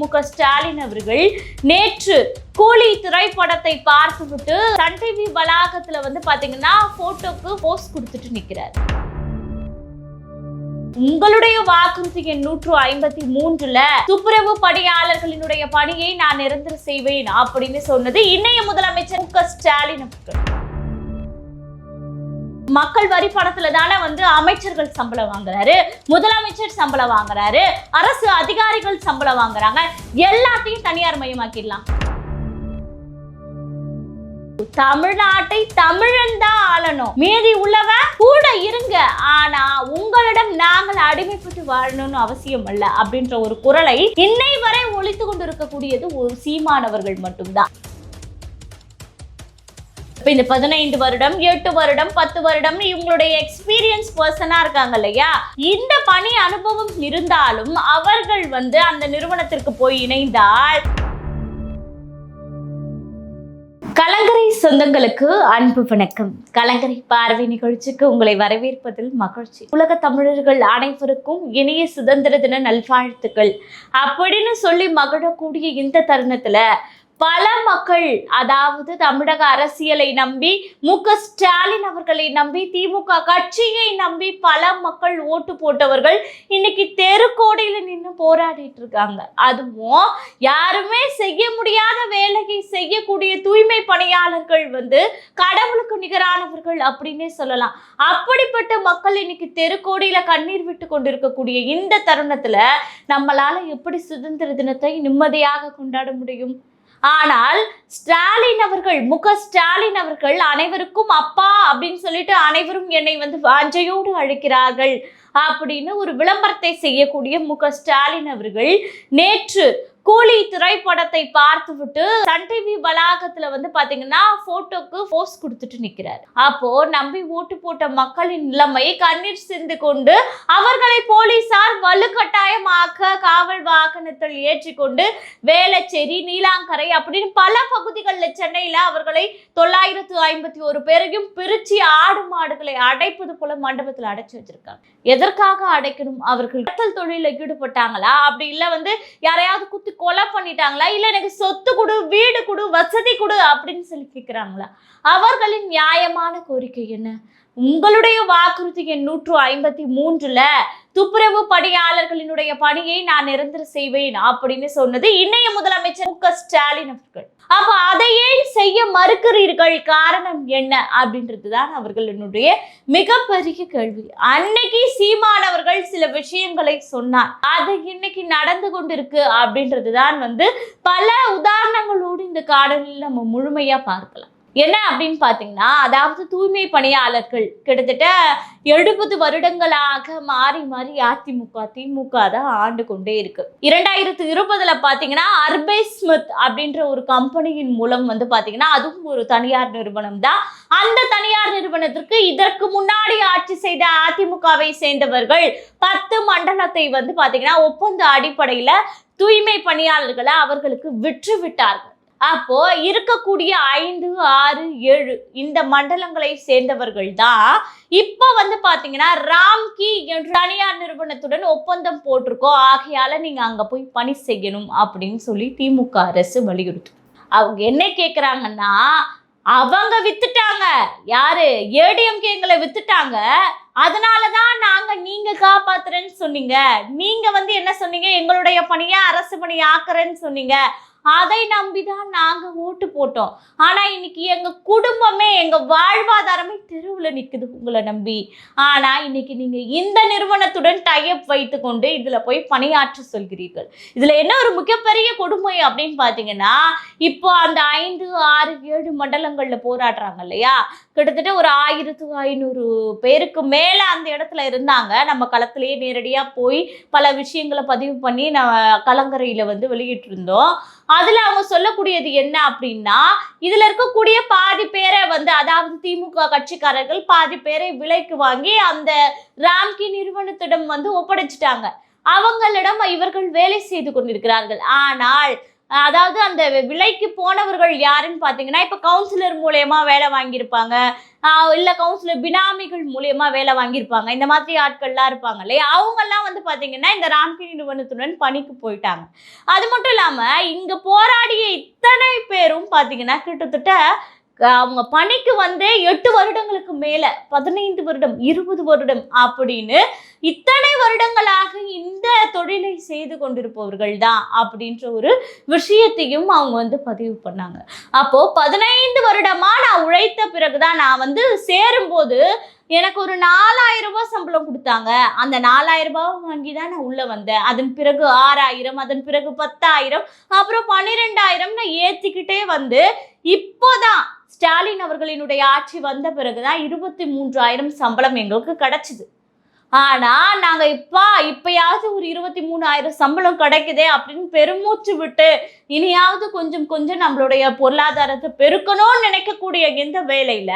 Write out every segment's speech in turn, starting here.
மு க. ஸ்டாலின் அவர்கள் நேற்று கூலி திரைப்படத்தை பார்த்துவிட்டு சன் டிவி வளாகத்துல வந்து பாத்தீங்கன்னா போட்டோக்கு போஸ்ட் கொடுத்துட்டு நிக்கிறார். உங்களுடைய வாக்குறுதி எண் நூற்று ஐம்பத்தி மூன்றுல துப்புரவு பணியாளர்களினுடைய பணியை நான் நிரந்தர செய்வேன் அப்படின்னு சொன்னது இன்னைய முதலமைச்சர் மு க. ஸ்டாலின் அவர்கள். மக்கள் வரி பணத்துல தானே வந்து அமைச்சர்கள் சம்பளம் வாங்குறாரு முதலமைச்சர் சம்பளம் வாங்குறாரு அரசு அதிகாரிகள் சம்பளம் வாங்குறாங்க. எல்லாத்தையும் தனியார் மயமாக்கிடலாம். தமிழ்நாட்டை தமிழன் தான் ஆளணும். மீதி உள்ளவன் கூட இருங்க. ஆனா உங்களிடம் நாங்கள் அடிமைப்பட்டு வாழணும்னு அவசியம் அல்ல அப்படின்ற ஒரு குரலை இன்னை வரை ஒழித்து கொண்டிருக்கக்கூடியது ஒரு சீமானவர்கள் மட்டும்தான். இப்போ இந்த பதினைந்து வருடம் எட்டு வருடம் பத்து வருடம் இவங்களுடைய எக்ஸ்பீரியன்ஸ் பர்சனாக இருக்காங்க இல்லையா? இந்த பணி அனுபவம் இருந்தாலும் அவர்கள் வந்து அந்த நிறுவனத்திற்கு போய் இணைந்தால் கலங்கரை சொந்தங்களுக்கு அன்பு வணக்கம். கலங்கரை பார்வை நிகழ்ச்சிக்கு உங்களை வரவேற்பதில் மகிழ்ச்சி. உலக தமிழர்கள் அனைவருக்கும் இணைய சுதந்திர தின நல்வாழ்த்துக்கள். அப்படின்னு சொல்லி மகிழக்கூடிய இந்த தருணத்துல பல மக்கள் அதாவது தமிழக அரசியலை நம்பி மு ஸ்டாலின் அவர்களை நம்பி திமுக கட்சியை நம்பி பல மக்கள் ஓட்டு போட்டவர்கள் இன்னைக்கு தெருக்கோடையில் நின்று போராடிட்டு இருக்காங்க. அதுவும் யாருமே செய்ய முடியாத வேலையை செய்யக்கூடிய தூய்மை பணியாளர்கள் வந்து கடவுளுக்கு நிகரானவர்கள் அப்படின்னே சொல்லலாம். அப்படிப்பட்ட மக்கள் இன்னைக்கு தெருக்கோடியில கண்ணீர் விட்டு கொண்டிருக்கக்கூடிய இந்த தருணத்துல நம்மளால எப்படி சுதந்திர தினத்தை நிம்மதியாக கொண்டாட முடியும்? ஆனால் ஸ்டாலின் அவர்கள் முக ஸ்டாலின் அவர்கள் அனைவருக்கும் அப்பா அப்படின்னு சொல்லிட்டு அனைவரும் என்னை வந்து வாஞ்சையோடு அழைக்கிறார்கள் அப்படின்னு ஒரு விளம்பரத்தை செய்யக்கூடிய முக ஸ்டாலின் அவர்கள் நேற்று கூலி திரைப்படத்தை பார்த்துவிட்டு சன் டிவி வளாகத்துல வந்து பாத்தீங்கன்னா போட்டோக்கு போஸ் கொடுத்துட்டு நிக்கிறாரு. அப்போ நம்பி ஓட்டு போட்ட மக்களின் நிலைமை கண்ணீர் சிந்து கொண்டு அவர்களை போலீசார் வலுக்கட்டாயமாக்க காவல் வாகனத்தில் ஏற்றிக்கொண்டு வேளச்சேரி நீலாங்கரை அப்படின்னு பல பகுதிகளில் சென்னையில அவர்களை தொள்ளாயிரத்து ஐம்பத்தி ஒரு பேரையும் பிரிச்சு ஆடு மாடுகளை அடைப்பது போல மண்டபத்தில் அடைச்சு வச்சிருக்காங்க. எதற்காக அடைக்கணும்? அவர்கள் கடத்தல் தொழிலில் ஈடுபட்டாங்களா? அப்படி இல்லை வந்து யாரையாவது குத்து கொலை பண்ணிட்டாங்களா? இல்லை எனக்கு சொத்து கொடு வீடு கொடு வசதி கொடு அப்படின்னு சொல்லி கேட்குறாங்களா அவர்களின் நியாயமான கோரிக்கை என்ன? உங்களுடைய வாக்குறுதி எண் நூற்று ஐம்பத்தி மூன்றுல துப்புரவு பணியாளர்களினுடைய பணியை நான் நிரந்தர செய்வேன் அப்படின்னு சொன்னது இன்னைய முதலமைச்சர் மு ஸ்டாலின் அவர்கள். அப்ப அதை ஏன் செய்ய மறுக்கிறீர்கள்? காரணம் என்ன? அப்படின்றதுதான் அவர்களுடைய மிகப்பெரிய கேள்வி. அன்னைக்கு சீமானவர்கள் சில விஷயங்களை சொன்னார். அது இன்னைக்கு நடந்து கொண்டிருக்கு அப்படின்றதுதான் வந்து பல உதாரணங்களோடு இந்த காணொலியில் நம்ம முழுமையா பார்க்கலாம். என்ன அப்படின்னு பார்த்தீங்கன்னா அதாவது தூய்மை பணியாளர்கள் கிட்டத்தட்ட எழுபது வருடங்களாக மாறி மாறி அதிமுக திமுக தான் ஆண்டு கொண்டே இருக்கு. இரண்டாயிரத்து இருபதுல பார்த்தீங்கன்னா அர்பே ஸ்மித் அப்படின்ற ஒரு கம்பெனியின் மூலம் வந்து பார்த்தீங்கன்னா அதுவும் ஒரு தனியார் நிறுவனம் தான். அந்த தனியார் நிறுவனத்திற்கு இதற்கு முன்னாடி ஆட்சி செய்த அதிமுகவை சேர்ந்தவர்கள் பத்து மண்டலத்தை வந்து பார்த்தீங்கன்னா ஒப்பந்த அடிப்படையில் தூய்மை பணியாளர்களை அவர்களுக்கு விற்று விட்டார்கள் அப்போ இருக்கக்கூடிய ஐந்து ஆறு ஏழு இந்த மண்டலங்களை சேர்ந்தவர்கள் தான் இப்போ வந்து பார்த்தீங்கன்னா ராம்கி என்ற தனியார் நிறுவனத்துடன் ஒப்பந்தம் போட்டிருக்கோம். ஆகையால நீங்க அங்க போய் பணி செய்யணும் அப்படின்னு சொல்லி திமுக அரசு வலியுறுத்து. அவங்க என்ன கேட்குறாங்கன்னா அவங்க வித்துட்டாங்க. யாரு? ஏடிஎம்கேங்களை வித்துட்டாங்க. அதனால தான் நாங்கள் நீங்கள் காப்பாத்துறேன்னு சொன்னீங்க. நீங்கள் வந்து என்ன சொன்னீங்க? எங்களுடைய பணியை அரசு பணி ஆக்குறேன்னு சொன்னீங்க. அதை நம்பிதான் நாங்க ஓட்டு போட்டோம். ஆனா இன்னைக்கு எங்க குடும்பமே எங்க வாழ்வாதாரமே தெருவில் நிற்குது உங்களை நம்பி. ஆனா இன்னைக்கு நீங்க இந்த நிறுவனத்துடன் டைப் வைத்துக்கொண்டு இதுல போய் பணியாற்ற சொல்கிறீர்கள். இதுல என்ன ஒரு மிகப்பெரிய கொடுமை அப்படின்னு பாத்தீங்கன்னா இப்போ அந்த ஐந்து ஆறு ஏழு மண்டலங்கள்ல போராடுறாங்க இல்லையா? கிட்டத்தட்ட ஒரு ஆயிரத்து ஐநூறு பேருக்கு மேலே அந்த இடத்துல இருந்தாங்க. நம்ம களத்திலேயே நேரடியாக போய் பல விஷயங்களை பதிவு பண்ணி நம்ம கலங்கரையில் வந்து வெளியிட்டிருந்தோம். அதில் அவங்க சொல்லக்கூடியது என்ன அப்படின்னா இதில் இருக்கக்கூடிய பாதி பேரை வந்து அதாவது திமுக கட்சிக்காரர்கள் பாதி பேரை விலைக்கு வாங்கி அந்த ராம்கி நிறுவனத்திடம் வந்து ஒப்படைச்சிட்டாங்க. அவங்களிடம் இவர்கள் வேலை செய்து கொண்டிருக்கிறார்கள். ஆனால் அதாவது அந்த விலைக்கு போனவர்கள் யாருன்னு பார்த்தீங்கன்னா இப்போ கவுன்சிலர் மூலயமா வேலை வாங்கியிருப்பாங்க. இல்லை கவுன்சிலர் பினாமிகள் மூலயமா வேலை வாங்கியிருப்பாங்க. இந்த மாதிரி ஆட்கள்லாம் இருப்பாங்க இல்லையா? அவங்கெல்லாம் வந்து பார்த்தீங்கன்னா இந்த ராம்கி நிறுவனத்துடன் பணிக்கு போயிட்டாங்க. அது மட்டும் இல்லாமல் இங்கே போராடிய இத்தனை பேரும் பார்த்தீங்கன்னா கிட்டத்தட்ட அவங்க பணிக்கு வந்து எட்டு வருடங்களுக்கு மேலே பதினைந்து வருடம் இருபது வருடம் அப்படின்னு இத்தனை வருடங்களாக இந்த தொழிலை செய்து கொண்டிருப்பவர்கள் தான் அப்படின்ற ஒரு விஷயத்தையும் அவங்க வந்து பதிவு பண்ணாங்க. அப்போ பதினைந்து வருடமா நான் உழைத்த பிறகுதான் நான் வந்து சேரும்போது எனக்கு ஒரு நாலாயிரம் ரூபாய் சம்பளம் கொடுத்தாங்க. அந்த நாலாயிரம் ரூபாய் வாங்கி தான் நான் உள்ளே வந்தேன். அதன் பிறகு ஆறாயிரம் அதன் பிறகு பத்தாயிரம் அப்புறம் பன்னிரெண்டாயிரம் நான் ஏற்றிக்கிட்டே வந்து இப்போதான் ஸ்டாலின் அவர்களினுடைய ஆட்சி வந்த பிறகுதான் இருபத்தி மூன்றாயிரம் சம்பளம் எங்களுக்கு கிடச்சிது. ஆனா நாங்க இப்ப இப்பயாவது ஒரு இருபத்தி மூணாயிரம் சம்பளம் கிடைக்குதே அப்படின்னு பெருமூச்சு விட்டு இனியாவது கொஞ்சம் கொஞ்சம் நம்மளுடைய பொருளாதாரத்தை பெருக்கணும்னு நினைக்கக்கூடிய இந்த வேலையில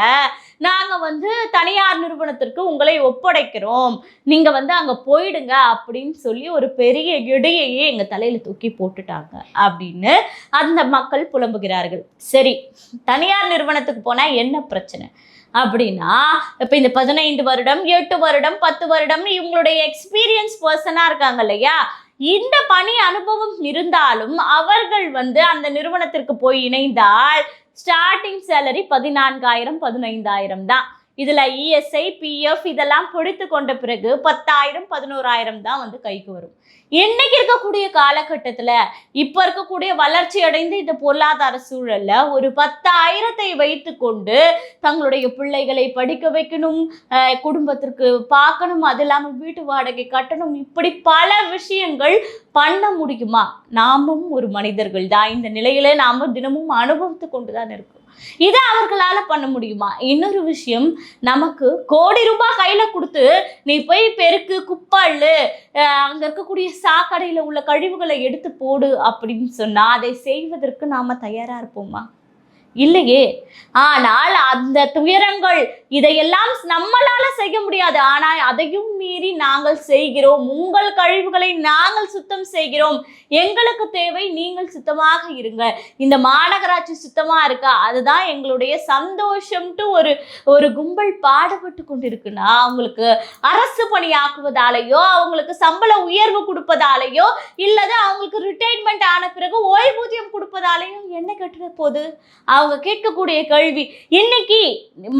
நாங்க வந்து தனியார் நிறுவனத்திற்கு உங்களை ஒப்படைக்கிறோம். நீங்க வந்து அங்க போயிடுங்க அப்படின்னு சொல்லி ஒரு பெரிய இடையையே எங்க தலையில தூக்கி போட்டுட்டாங்க அப்படின்னு அந்த மக்கள் புலம்புகிறார்கள். சரி தனியார் நிறுவனத்துக்கு போனா என்ன பிரச்சனை? அப்படின்னா இப்போ இந்த பதினைந்து வருடம் எட்டு வருடம் பத்து வருடம் இவங்களுடைய எக்ஸ்பீரியன்ஸ் பர்சனாக இருக்காங்க இல்லையா? இந்த பணி அனுபவம் இருந்தாலும் அவர்கள் வந்து அந்த நிறுவனத்திற்கு போய் இணைந்தால் ஸ்டார்டிங் சேலரி பதினான்காயிரம் பதினைந்தாயிரம் தான். இதில் இஎஸ்ஐ பிஎஃப் இதெல்லாம் பிடித்து கொண்ட பிறகு பத்தாயிரம் பதினோராயிரம் தான் வந்து கைக்கு வரும். இன்னைக்கு இருக்கக்கூடிய காலகட்டத்தில் இப்போ இருக்கக்கூடிய வளர்ச்சி அடைந்த இந்த பொருளாதார சூழல்ல ஒரு பத்தாயிரத்தை வைத்துக்கொண்டு தங்களுடைய பிள்ளைகளை படிக்க வைக்கணும் குடும்பத்திற்கு பார்க்கணும் அது இல்லாமல் வீட்டு வாடகை கட்டணும் இப்படி பல விஷயங்கள் பண்ண முடியுமா? நாமும் ஒரு மனிதர்கள் தான். இந்த நிலையில நாம தினமும் அனுபவித்து கொண்டு தான் இருக்கோம். இதை அவர்களால பண்ண முடியுமா? இன்னொரு விஷயம் நமக்கு கோடி ரூபாய் கையில கொடுத்து நீ போய் பெருக்கு குப்பாள் அஹ் அங்க இருக்கக்கூடிய சாக்கடையில உள்ள கழிவுகளை எடுத்து போடு அப்படின்னு சொன்னா அதை செய்வதற்கு நாம தயாரா இருப்போமா? இல்லையே? ஆனால் அந்த துயரங்கள் இதையெல்லாம் நம்மளால செய்ய முடியாது. ஆனால் அதையும் மீறி நாங்கள் செய்கிறோம். உங்கள் கழிவுகளை நாங்கள் சுத்தம் செய்கிறோம். எங்களுக்கு தேவை நீங்கள் சுத்தமாக இருங்க. இந்த மாநகராட்சி சுத்தமா இருக்கா? அதுதான் எங்களுடைய சந்தோஷம்ட்டு ஒரு ஒரு கும்பல் பாடுபட்டு கொண்டிருக்குன்னா அவங்களுக்கு அரசு பணியாக்குவதாலேயோ அவங்களுக்கு சம்பள உயர்வு கொடுப்பதாலேயோ இல்லது அவங்களுக்கு ரிட்டைர்மெண்ட் ஆன பிறகு ஓய்வூதியம் கொடுப்பதாலேயும் என்ன கட்டுற போது அவங்க கேட்கக்கூடிய கேள்வி. இன்னைக்கு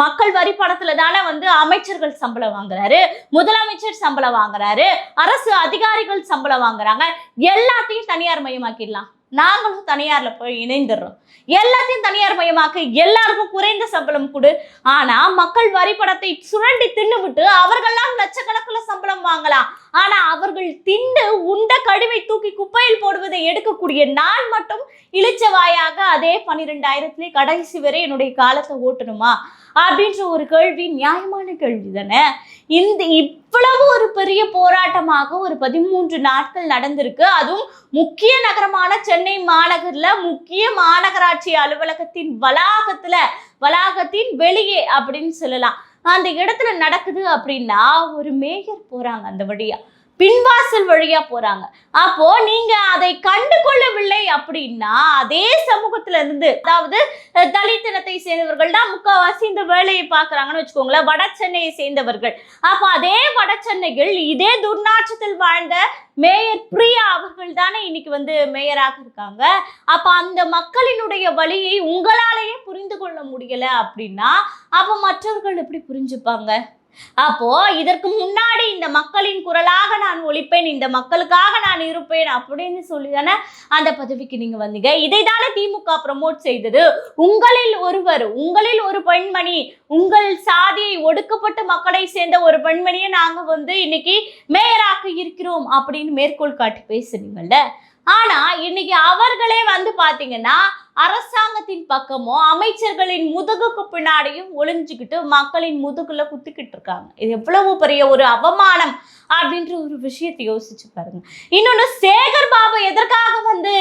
மக்கள் வரி பணத்துல தானே வந்து அமைச்சர்கள் சம்பளம் வாங்குறாரு முதலமைச்சர் சம்பளம் வாங்குறாரு அரசு அதிகாரிகள் சம்பளம் வாங்குறாங்க. எல்லாத்தையும் தனியார் மயமாக்கிடலாம். நாங்களும் தனியாரில் போய் இணைந்துடுறோம் எல்லாத்தையும் தனியார் மயமாக்க எல்லாருக்கும் குறைந்த சம்பளம் கொடு. ஆனா மக்கள் வரி படத்தை சுரண்டி தின்னுவிட்டு அவர்கள்லாம் லட்சக்கணக்கில் சம்பளம் வாங்கலாம். ஆனா அவர்கள் திண்டு உண்ட கழிவை தூக்கி குப்பையில் போடுவதை எடுக்கக்கூடிய நான் மட்டும் இழிச்ச வாயாக அதே பன்னிரெண்டாயிரத்திலே கடைசி வரை என்னுடைய காலத்தை ஓட்டணுமா? அப்படின்ற ஒரு கேள்வி நியாயமான கேள்வி தானே? இந்த இவ்வளவு ஒரு பெரிய போராட்டமாக ஒரு பதிமூன்று நாட்கள் நடந்திருக்கு. அதுவும் முக்கிய நகரமான சென்னை மாநகரில் முக்கிய மாநகராட்சி அலுவலகத்தின் வளாகத்துல வளாகத்தின் வெளியே அப்படின்னு சொல்லலாம். அந்த இடத்துல நடக்குது அப்படின்னா ஒரு மேயர் போறாங்க அந்த வழியா. பின்வாசல் வழியா போறாங்க. அப்போ நீங்க அதை கண்டு கொள்ளவில்லை அப்படின்னா அதே சமூகத்துல இருந்து அதாவது தலித்தனத்தை சேர்ந்தவர்கள் தான் முக்கால்வாசி இந்த வேலையை பார்க்குறாங்கன்னு வச்சுக்கோங்களேன் வட சென்னையை சேர்ந்தவர்கள். அப்போ அதே வட சென்னையில் இதே துர்நாற்றத்தில் வாழ்ந்த மேயர் பிரியா அவர்கள் தானே இன்னைக்கு வந்து மேயராக இருக்காங்க. அப்ப அந்த மக்களினுடைய வழியை உங்களாலேயே புரிந்து கொள்ள முடியல அப்படின்னா அப்ப மற்றவர்கள் எப்படி புரிஞ்சுப்பாங்க? அப்போ இதற்கு முன்னாடி இந்த மக்களின் குரலாக நான் ஒழிப்பேன் இந்த மக்களுக்காக நான் இருப்பேன் அப்படின்னு சொல்லி தானே அந்த பதவிக்கு நீங்க வந்தீங்க. இதை தானே திமுக ப்ரமோட் செய்தது. உங்களில் ஒருவர் உங்களில் ஒரு பெண்மணி உங்கள் சாதியை ஒடுக்கப்பட்ட மக்களை சேர்ந்த ஒரு பெண்மணியை நாங்க வந்து இன்னைக்கு மேயராக்க இருக்கிறோம் அப்படின்னு மேற்கோள் காட்டி பேசுறீங்கல்ல ஆனா இன்னைக்கு அவர்களே வந்து பாத்தீங்கன்னா அரசாங்கத்தின் பக்கமோ அமைச்சர்களின் முதுகுக்கு பின்னாடியும் ஒளிஞ்சுக்கிட்டு மக்களின் முதுகுல குத்திக்கிட்டு இருக்காங்க. இது எவ்வளவு பெரிய ஒரு அவமானம் அப்படின்ற ஒரு விஷயத்தை யோசிச்சு பாருங்க. இன்னொன்னு சேகர் பாபு எதற்காக வந்து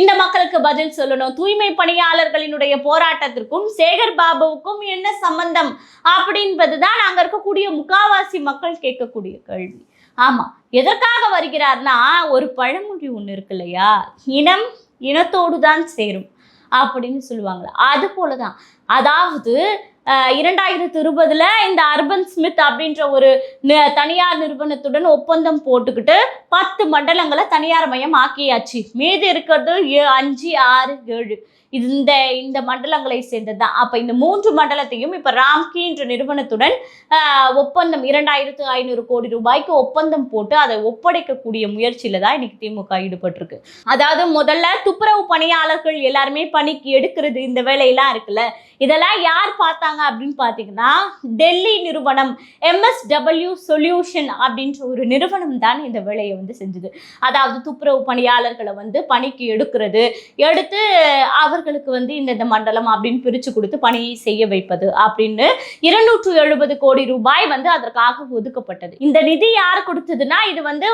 இந்த மக்களுக்கு பதில் சொல்லணும்? தூய்மை பணியாளர்களினுடைய போராட்டத்திற்கும் சேகர் பாபுவுக்கும் என்ன சம்பந்தம்? அப்படின்பது தான் அங்க இருக்கக்கூடிய முக்காவாசி மக்கள் கேட்கக்கூடிய கேள்வி. ஆமாம் எதற்காக வருகிறார்னா ஒரு பழமொழி ஒன்று இருக்கு இல்லையா? இனம் இனத்தோடு தான் சேரும் அப்படின்னு சொல்லுவாங்க அது போலதான். அதாவது இரண்டாயிரத்தி இரண்டாயிரத்து இருபதுல இந்த அர்பன் ஸ்மித் அப்படின்ற ஒரு தனியார் நிறுவனத்துடன் ஒப்பந்தம் போட்டுக்கிட்டு பத்து மண்டலங்களை தனியார் மயம் ஆக்கியாச்சு. மீது இருக்கிறது ஏ- அஞ்சு ஆறு ஏழு. இது இந்த இந்த மண்டலங்களை சேர்ந்தது தான் அப்போ இந்த மூன்று மண்டலத்தையும் இப்போ ராம்கி என்ற நிறுவனத்துடன் ஒப்பந்தம் இரண்டாயிரத்து ஐநூறு கோடி ரூபாய்க்கு ஒப்பந்தம் போட்டு அதை ஒப்படைக்கக்கூடிய முயற்சியில தான் இன்னைக்கு திமுக ஈடுபட்டிருக்கு. அதாவது முதல்ல துப்புரவு பணியாளர்கள் எல்லாருமே பணிக்கு எடுக்கிறது இந்த வேலையெல்லாம் இருக்குல்ல. இதெல்லாம் யார் பார்த்தாங்க அப்படின்னு பார்த்தீங்கன்னா டெல்லி நிறுவனம் எம்எஸ்டபிள்யூ சொல்யூஷன் அப்படின்ற ஒரு நிறுவனம் தான் இந்த வேலையை வந்து செஞ்சது. அதாவது துப்புரவு பணியாளர்களை வந்து பணிக்கு எடுக்கிறது எடுத்து அவர் அவர்களுக்கு வந்து இந்த இந்த மண்டலம் அப்படின்னு பிரித்து கொடுத்து பணியை செய்ய வைப்பது அப்படின்னு இருநூற்று எழுபது கோடி ரூபாய் வந்து அதற்காக ஒதுக்கப்பட்டது. இந்த நிதி யார் கொடுத்ததுன்னா இது வந்து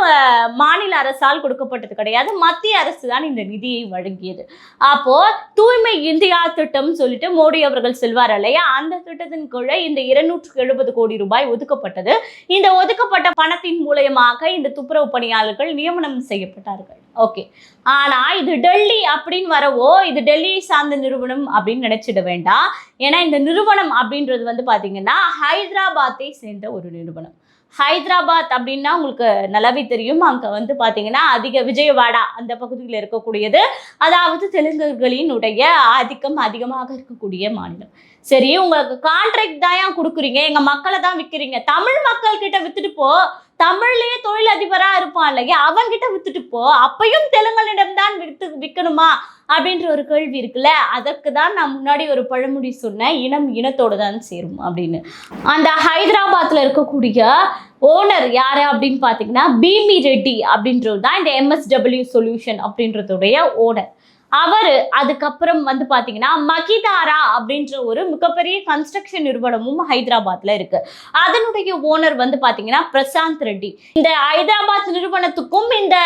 மாநில அரசால் கொடுக்கப்பட்டது கிடையாது. மத்திய அரசு தான் இந்த நிதியை வழங்கியது. அப்போ தூய்மை இந்தியா திட்டம் சொல்லிட்டு மோடி அவர்கள் செல்வார் இல்லையா? அந்த திட்டத்தின் கீழே இந்த இருநூற்று எழுபது கோடி ரூபாய் ஒதுக்கப்பட்டது. இந்த ஒதுக்கப்பட்ட பணத்தின் மூலயமாக இந்த துப்புரவு பணியாளர்கள் நியமனம் செய்யப்பட்டார்கள். ஓகே. ஆனால் இது டெல்லி அப்படின்னு வரவோ இது டெல்லியை சார்ந்த நிறுவனம் அப்படின்னு நினச்சிட வேண்டாம். ஏன்னா இந்த நிறுவனம் அப்படின்றது வந்து பார்த்தீங்கன்னா ஹைதராபாத்தை சேர்ந்த ஒரு நிறுவனம். ஹைதராபாத் அப்படின்னா உங்களுக்கு நல்லாவே தெரியும். அங்கே வந்து பார்த்தீங்கன்னா அதிக விஜயவாடா அந்த பகுதியில் இருக்கக்கூடியது. அதாவது தெலுங்கர்களினுடைய ஆதிக்கம் அதிகமாக இருக்கக்கூடிய மாநிலம். சரி உங்களுக்கு கான்ட்ராக்ட் தான் ஏன் கொடுக்குறீங்க? எங்கள் மக்களை தான் விற்கிறீங்க தமிழ் மக்கள் கிட்ட விற்றுட்டு போ. தமிழ்லயே தொழிலதிபரா இருப்பான் இல்லையா? அவன்கிட்ட வித்துட்டு போ. அப்பையும் தெலுங்கனிடம் தான் வித்து விற்கணுமா அப்படின்ற ஒரு கேள்வி இருக்குல்ல? அதற்கு தான் நான் முன்னாடி ஒரு பழமொழி சொன்னேன். இனம் இனத்தோடு தான் சேரும் அப்படின்னு. அந்த ஹைதராபாத்தில் இருக்கக்கூடிய ஓனர் யார் அப்படின்னு பார்த்தீங்கன்னா பீமி ரெட்டி அப்படின்றது தான் இந்த எம்எஸ்டபிள்யூ சொல்யூஷன் அப்படின்றதுடைய ஓனர். அவர் அதுக்கப்புறம் வந்து பார்த்தீங்கன்னா மகிதாரா அப்படின்ற ஒரு மிகப்பெரிய கன்ஸ்ட்ரக்ஷன் நிறுவனமும் ஹைதராபாத்ல இருக்கு. அதனுடைய ஓனர் வந்து பார்த்தீங்கன்னா பிரசாந்த் ரெட்டி. இந்த ஹைதராபாத் நிறுவனத்துக்கும் இந்த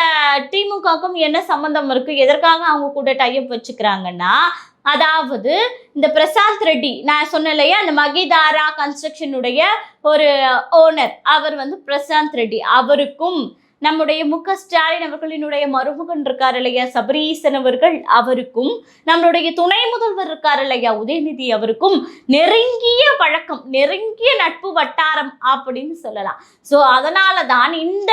திமுகவுக்கும் என்ன சம்பந்தம் இருக்கு? எதற்காக அவங்க கூட டைப் வச்சுக்கிறாங்கன்னா அதாவது இந்த பிரசாந்த் ரெட்டி நான் சொன்னேன் இல்லையா அந்த மகிதாரா கன்ஸ்ட்ரக்ஷனுடைய ஒரு ஓனர் அவர் வந்து பிரசாந்த் ரெட்டி. அவருக்கும் நம்முடைய மு க ஸ்டாலின் அவர்களினுடைய மருமகன் இருக்கார் இல்லையா? சபரீசன் அவர்கள் அவருக்கும் நம்மளுடைய துணை முதல்வர் இருக்கார் இல்லையா? உதயநிதி அவருக்கும் நெருங்கிய பழக்கம் நெருங்கிய நட்பு வட்டாரம் அப்படின்னு சொல்லலாம். ஸோ அதனால தான் இந்த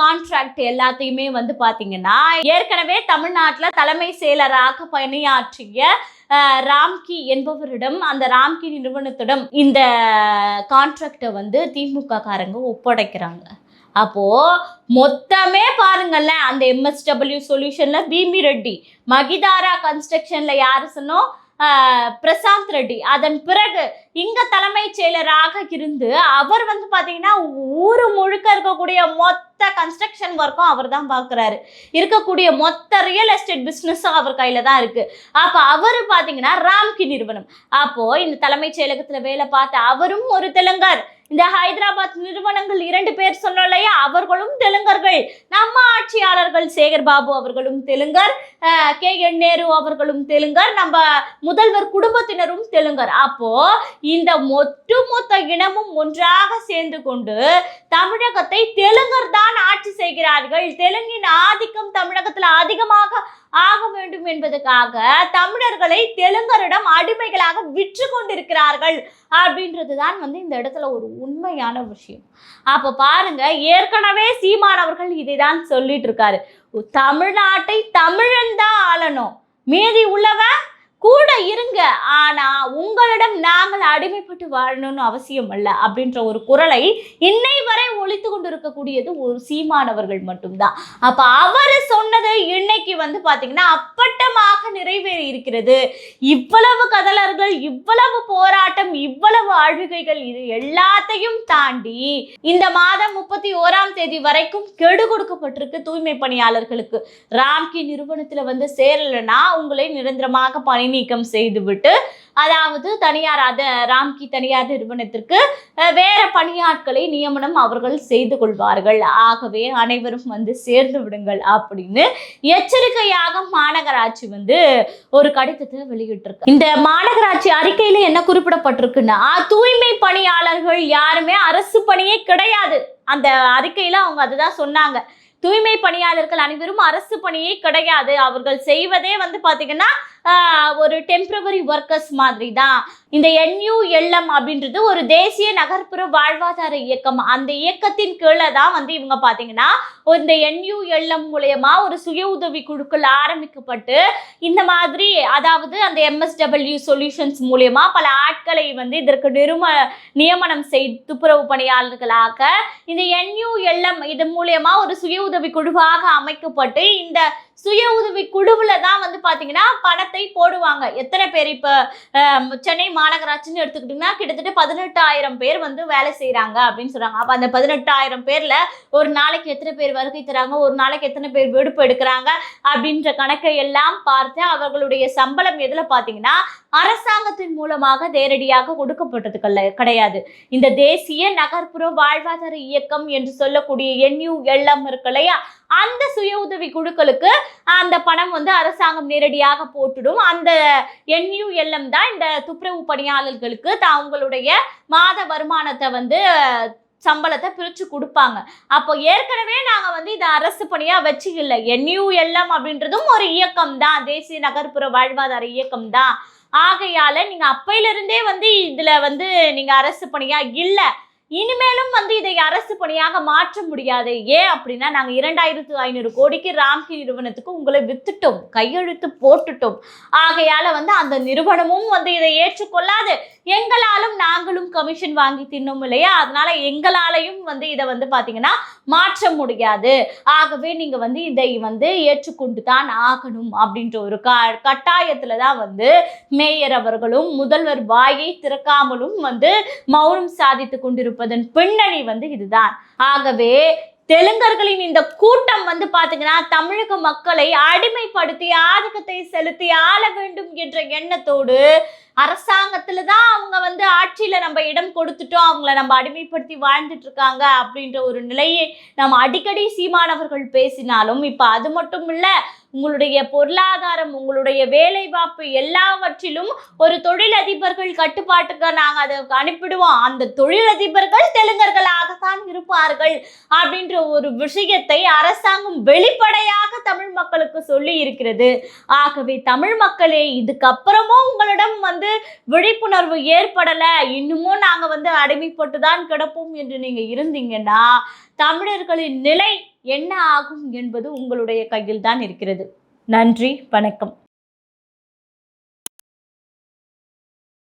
கான்ட்ராக்ட் எல்லாத்தையுமே வந்து பார்த்தீங்கன்னா ஏற்கனவே தமிழ்நாட்டில் தலைமை செயலராக பணியாற்றிய ராம்கி என்பவரிடம் அந்த ராம்கி நிறுவனத்திடம் இந்த கான்ட்ராக்டை வந்து திமுக காரங்க ஒப்படைக்கிறாங்க. அப்போ மொத்தமே பாருங்களேன் அந்த எம்எஸ்டபிள்யூ சொல்யூஷன்ல பீமி ரெட்டி மகிதாரா கன்ஸ்ட்ரக்ஷன்ல யாரு சொன்னோம் பிரசாந்த் ரெட்டி. அதன் பிறகு இங்க தலைமைச் செயலராக இருந்து அவர் வந்து பாத்தீங்கன்னா ஊரு முழுக்க இருக்கக்கூடிய மொத்த கன்ஸ்ட்ரக்ஷன் ஒர்க்கும் அவர் தான் பார்க்குறாரு இருக்கக்கூடிய மொத்த ரியல் எஸ்டேட் பிஸ்னஸும் அவர் கையில தான் இருக்கு. அப்ப அவர் பாத்தீங்கன்னா ராம்கி நிறுவனம். அப்போ இந்த தலைமைச் செயலகத்துல வேலை பார்த்த அவரும் ஒரு தெலுங்கர். இந்த ஹைதராபாத் நிறுவனங்கள் இரண்டு பேர் சொன்னோம் இல்லையா அவர்களும் தெலுங்கர்கள். நம்ம ஆட்சியாளர்கள் சேகர் பாபு அவர்களும் தெலுங்கர் கே என் நேரு அவர்களும் தெலுங்கர் நம்ம முதல்வர் குடும்பத்தினரும் தெலுங்கர். அப்போ இந்த ஒட்டுமொத்த இனமும் ஒன்றாக சேர்ந்து கொண்டு தமிழகத்தை தெலுங்கர் தான் ஆட்சி செய்கிறார்கள். தெலுங்கின் ஆதிக்கம் தமிழகத்தில் அதிகமாக ஆக வேண்டும் என்பதற்காக தமிழர்களை தெலுங்கரிடம் அடிமைகளாக விற்று கொண்டிருக்கிறார்கள் அப்படின்றது தான் வந்து இந்த இடத்துல ஒரு உண்மையான விஷயம். அப்போ பாருங்க ஏற்கனவே சீமான் அவர்கள் இதை தான் சொல்லிட்டு இருக்காரு. தமிழ்நாட்டை தமிழன் தான் ஆளணும். மீதி உள்ளவன் கூட இருங்க ஆனா உங்களிடம் நாங்கள் அடிமைப்பட்டு வாழணும்னு அவசியம் அல்ல அப்படின்ற ஒரு குரலை இன்னை வரை ஒழித்து கொண்டிருக்கக்கூடியது ஒரு சீமானவர்கள் மட்டும்தான். அப்ப அவர் சொன்னது இன்னைக்கு வந்து பாத்தீங்கன்னா அப்பட்டமாக நிறைவேறி இருக்கிறது. இவ்வளவு கதலர்கள் இவ்வளவு போராட்டம் இவ்வளவு ஆழ்விகைகள் இது எல்லாத்தையும் தாண்டி இந்த மாதம் முப்பத்தி ஓராம் தேதி வரைக்கும் கெடு கொடுக்கப்பட்டிருக்கு தூய்மை பணியாளர்களுக்கு. ராம்கி நிறுவனத்துல வந்து சேரலைன்னா உங்களை நிரந்தரமாக பணி நீக்கம் செய்துவிட்டு அதாவது தனியார் அத ராம்கி தனியார் நிறுவனத்திற்கு வேற பணியாட்களை நியமனம் அவர்கள் செய்து கொள்வார்கள். ஆகவே அனைவரும் வந்து சேர்ந்து விடுங்கள் அப்படின்னு எச்சரிக்கையாக மாநகராட்சி வந்து ஒரு கடிதத்தை வெளியிட்டிருக்கு. இந்த மாநகராட்சி அறிக்கையில என்ன குறிப்பிடப்பட்டிருக்குன்னா தூய்மை பணியாளர்கள் யாருமே அரசு பணியே கிடையாது. அந்த அறிக்கையில அவங்க அதுதான் சொன்னாங்க. தூய்மை பணியாளர்கள் அனைவரும் அரசு பணியே கிடையாது. அவர்கள் செய்வதே வந்து பாத்தீங்கன்னா ஒரு டெம்பரவரி ஒர்க்கர்ஸ் மாதிரி தான் இந்த என்யூஎல்எம் அப்படின்றது ஒரு தேசிய நகர்ப்புற வாழ்வாதார இயக்கம். அந்த இயக்கத்தின் கீழே தான் வந்து இவங்க பார்த்தீங்கன்னா இந்த என்யூஎல்எம் மூலயமா ஒரு சுய உதவி குழுக்கள் ஆரம்பிக்கப்பட்டு இந்த மாதிரி அதாவது அந்த எம்எஸ்டபிள்யூ சொல்யூஷன்ஸ் மூலயமா பல ஆட்களை வந்து இதற்கு நிரும நியமனம் செய் துப்புரவு பணியாளர்களாக இந்த என்யூஎல்எம் இது மூலயமா ஒரு சுய உதவி குழுவாக அமைக்கப்பட்டு இந்த சுய உதவி குழுவில் தான் வந்து பார்த்தீங்கன்னா பணத்தை போடுவாங்க. எத்தனை பேர் இப்போ சென்னை மாநகராட்சின்னு எடுத்துக்கிட்டிங்கன்னா கிட்டத்தட்ட பதினெட்டாயிரம் பேர் வந்து வேலை செய்கிறாங்க அப்படின்னு சொல்கிறாங்க அப்போ அந்த பதினெட்டாயிரம் பேரில் ஒரு நாளைக்கு எத்தனை பேர் வருகை தராங்க ஒரு நாளைக்கு எத்தனை பேர் விடுப்பு எடுக்கிறாங்க அப்படின்ற கணக்கை எல்லாம் பார்த்து அவர்களுடைய சம்பளம் எதில் பார்த்தீங்கன்னா அரசாங்கத்தின் மூலமாக நேரடியாக கொடுக்கப்பட்டது கிடையாது. இந்த தேசிய நகர்ப்புற வாழ்வாதார இயக்கம் என்று சொல்லக்கூடிய என்யூஎல்எம் இருக்கு இல்லையா? அந்த சுய உதவி குழுக்களுக்கு அந்த பணம் வந்து அரசாங்கம் நேரடியாக போட்டுடும். அந்த என்யூஎல்எம் தான் இந்த துப்புரவு பணியாளர்களுக்கு அவங்களுடைய மாத வருமானத்தை வந்து சம்பளத்தை பிரித்து கொடுப்பாங்க. அப்போ ஏற்கனவே நாங்கள் வந்து இதை அரசு பணியாக வச்சுக்கல என்யூஎல்எம் அப்படின்றதும் ஒரு இயக்கம் தான். தேசிய நகர்ப்புற வாழ்வாதார இயக்கம் தான். ஆகையால நீங்க அப்பையிலிருந்தே வந்து இதுல வந்து நீங்க அரசு பணியா இல்ல இனிமேலும் வந்து இதை அரசு பணியாக மாற்ற முடியாது? ஏன் அப்படின்னா நாங்கள் இரண்டாயிரத்து ஐநூறு கோடிக்கு ராம்கி நிறுவனத்துக்கு உங்களை வித்துட்டோம் கையெழுத்து போட்டுட்டோம். ஆகையால வந்து அந்த நிறுவனமும் வந்து இதை ஏற்றுக்கொள்ளாது. எங்களாலும் நாங்களும் கமிஷன் வாங்கி தின்னோம் இல்லையா? அதனால எங்களாலையும் வந்து இதை வந்து பார்த்தீங்கன்னா மாற்ற முடியாது. ஆகவே நீங்கள் வந்து இதை வந்து ஏற்றுக்கொண்டு தான் ஆகணும் அப்படின்ற ஒரு க கட்டாயத்தில் தான் வந்து மேயர் அவர்களும் முதல்வர் வாயை திறக்காமலும் வந்து மௌனம் சாதித்து கொண்டிருப்பதன் பின்னணி வந்து இதுதான். ஆகவே தெலுங்கர்களின் இந்த கூட்டம் வந்து பாத்தீங்கன்னா தமிழக மக்களை அடிமைப்படுத்தி ஆதிக்கத்தை செலுத்தி ஆள வேண்டும் என்ற எண்ணத்தோடு அரசாங்கத்துல தான் அவங்க வந்து ஆட்சியில நம்ம இடம் கொடுத்துட்டோம் அவங்கள நம்ம அடிமைப்படுத்தி வாழ்ந்துட்டு இருக்காங்க அப்படின்ற ஒரு நிலையை நம்ம அடிக்கடி சீமானவர்கள் பேசினாலும் இப்ப அது மட்டும் இல்லை உங்களுடைய பொருளாதாரம் உங்களுடைய வேலைவாய்ப்பு எல்லாவற்றிலும் ஒரு தொழிலதிபர்கள் கட்டுப்பாட்டுக்கு நாங்கள் அதை அனுப்பிடுவோம். அந்த தொழிலதிபர்கள் தெலுங்கர்களாகத்தான் இருப்பார்கள் அப்படின்ற ஒரு விஷயத்தை அரசாங்கம் வெளிப்படையாக தமிழ் மக்களுக்கு சொல்லி இருக்கிறது. ஆகவே தமிழ் மக்களே இதுக்கப்புறமும் உங்களிடம் வந்து விழிப்புணர்வு ஏற்படலை இன்னமும் நாங்கள் வந்து அடிமைப்பட்டு தான் கிடப்போம் என்று நீங்கள் இருந்தீங்கன்னா தமிழர்களின் நிலை என்ன ஆகும் என்பது உங்களுடைய கையில் தான் இருக்கிறது. நன்றி வணக்கம்.